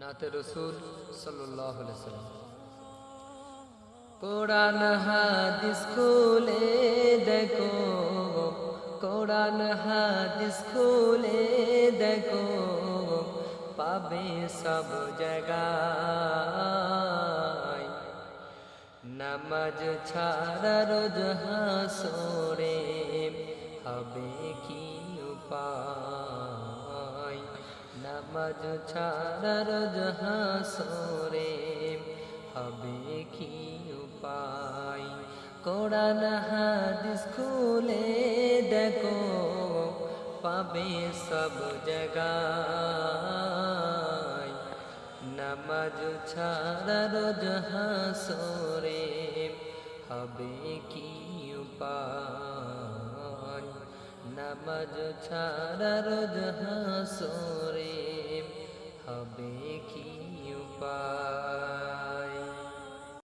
নাতে রসুল সাল্লাম। কোরআন হাদিস খুলে দেখো, কোরআন হাদিস খুলে দেখো, পাবে সব জায়গায়। নামাজ ছাড়া রোজ হাসরে হবে কি উপায়? নামাজ ছাড়া রোজ হাসরে হবে কি উপায়? কোরআন, হাদিস খুলে দেখো, পাবে সব জায়গায়। নামাজ ছাড়া রোজ হাসরে হবে কি উপায়? নামাজ ছাড়া রোজ হাসরে